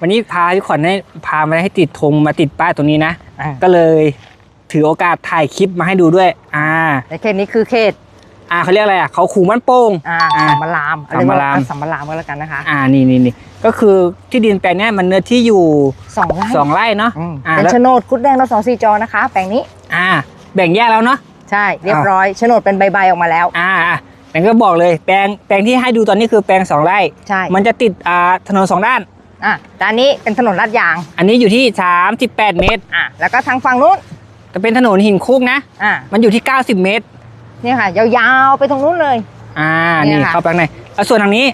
วันนี้พาพี่ขวัญให้พามาให้ติดธงมาติดป้ายตรงนี้นะ อ่า ก็เลยถือโอกาสถ่ายคลิปมาให้ดูด้วย อ่าในเขตนี้คือเขตอ่าเขาเรียกอะไรอะเขาขู่มันโป่งอ่าอ่าสัมมารามสัมมารามเรียกว่สัมมารามก็แล้วกันนะคะอ่านี่นี่นี่ก็คือที่ดินแปลงเนี้ยมันเนื้อที่อยู่สองไร่สองไร่เนาะอืมอ่าเป็นแล้วโฉนดคุดแดงรถสองสี่จอนะคะ แปลงนี้อ่า แบ่งแยกแล้วเนาะ ใช่เรียบร้อยโฉนดเป็นใบๆออกมาแล้ว อ่าอะแต่ก็บอกเลยแปลงแปลงที่ให้ดูตอนนี้คือแปลงสองไร่ ใช่มันจะติดอ่าถนนสองด้าน อะแต่อันนี้เป็นถนนลาดยาง อันนี้อยู่ที่ 38 เมตร อะแล้วก็ทางฝั่งนู้นจะเป็นถนนหินคุกนะ อะมันอยู่ที่ 90 เมตรนี่ค่ะ ยาวๆไปตรงนู้นเลย อ่า เนี่นี่ยค่ะ เข้าไปข้างในแล้วส่วนทางนี้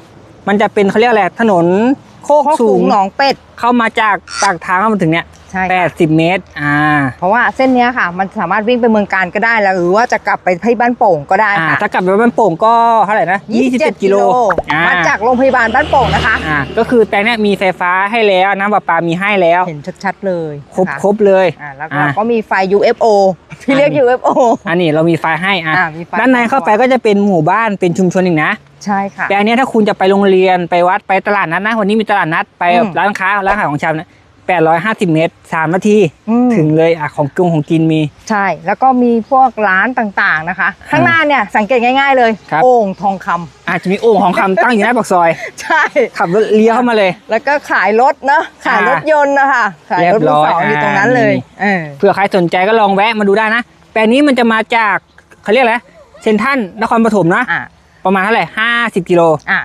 มันจะเป็นเขาเรียกอะไร ถนนโคกข้อสูสูงงหนองเป็ด เข้ามาจากปากทางเข้ามาถึงเนี้ยใช่ค่ะ 80 เมตร อ่าเพราะว่าเส้นเนี้ยค่ะ มันสามารถวิ่งไปเมืองการก็ได้แล้วหรือว่าจะกลับไปที่บ้านโป่งก็ได้อ่าค่ะถ้ากลับไปบ้านโป่งก็เท่าไหร่นะ27กิโลอ่ามาจากโรงพยาบาลบ้านโป่งนะคะ อ่าก็คือแปลงเนี้ยมีไฟฟ้าให้แล้วน้ำประปามีให้แล้ว เห็นชัดๆเลยครบนะะครบเลย อ่าแล้วก็อ่า ก็มีไฟ UFO ที่เรียกอันนี้ UFO อันนี้เรามีไฟให้อะอ่ามีไฟด้านในเข้าไปก็จะเป็นหมู่บ้านเป็นชุมชนอีกนะ ใช่ค่ะ แต่อันเนี้ยถ้าคุณจะไปโรงเรียนไปวัดไปตลาดนัดนะ วันนี้มีตลาดนัดไปอืม ร้านค้าร้านขายของชำนะ 850 เมตร 3 นาที อืม ถึงเลยอะของกงของกินมี ใช่ แล้วก็มีพวกร้านต่างๆนะคะ ข้างหน้าเนี่ยสังเกตง่ายๆเลย ครับ โอ่งทองคำ อาจจะมีโอ่งของคำตั้งอยู่หน้าปากซอย ใช่ ขับรถเลี้ยวเข้ามาเลย แล้วก็ขายรถเนอะขายรถยนต์นะคะ ขายรถเรียบร้มืออยสองอยู่ตรงนั้นอ่าเลยนี่เออ เผื่อใครสนใจก็ลองแวะมาดูได้นะ แปลงนี้มันจะมาจากเขาเรียกอะไรเซนทรันนครปฐมนะ อะ ประมาณเท่าไหร่50กิโล อะ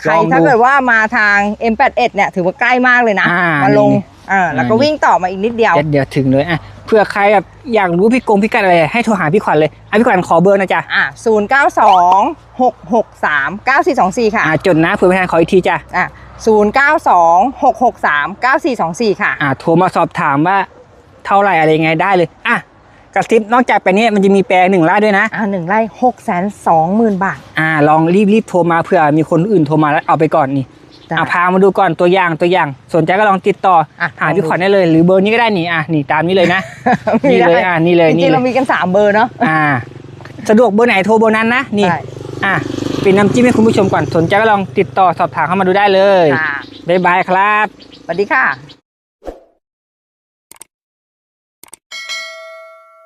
ใครลองดูถ้าเกิดว่ามาทาง M81 เนี่ย ถือว่าใกล้มากเลยนะ อ่ามาลงนี่เออแล้วก็อ่านี่วิ่งต่อมาอีกนิดเดียวเดี๋ยว เดี๋ยวถึงเลยอะเผื่อใครแบบอยากรู้พี่กงพี่กัดอะไรให้โทรหาพี่ขวัญเลยอะพี่ขวัญขอเบอร์นะจ๊ะอะ0 9 2 6 6 3 9 4 2 4ค่ะอะจดนะเผื่อพี่แทนขออีกทีจ้ะอะ0 9 2 6 6 3 9 4 2 4ค่ะอะโทรมาสอบถามว่าเท่าไหร่อะไรยังไงได้เลยอะกระซิบนอกจากแปลงนี้มันจะมีแปลงหนึ่งไร่ด้วยนะอ่าหนึ่งไร่หกแสนสองหมื่นบาทอ่าลองรีบรีบโทรมาเผื่อมีคนอื่นโทรมาแล้วเอาไปก่อนนี่จ้ะ อะพามาดูก่อนตัวอย่างตัวอย่าง สนใจก็ลองติดต่ออะหาพี่ขวัญได้เลย หรือเบอร์นี้ก็ได้นี่อะนี่ตามนี้เลยนะนี่เลยอะนี่เลยจนี่ริงๆเลเรายมีกันสามเบอร์เนาะอ่า สะดวกเบอร์ไหนโทรเบอร์นั้นนะนี่ใช่อะเป็นน้ำจิ้มให้คุณผู้ชมก่อนสนใจก็ลองติดต่อสอบถามเข้ามาดูได้เลยค่ะบ๊ายบายครับสวัสดีค่ะ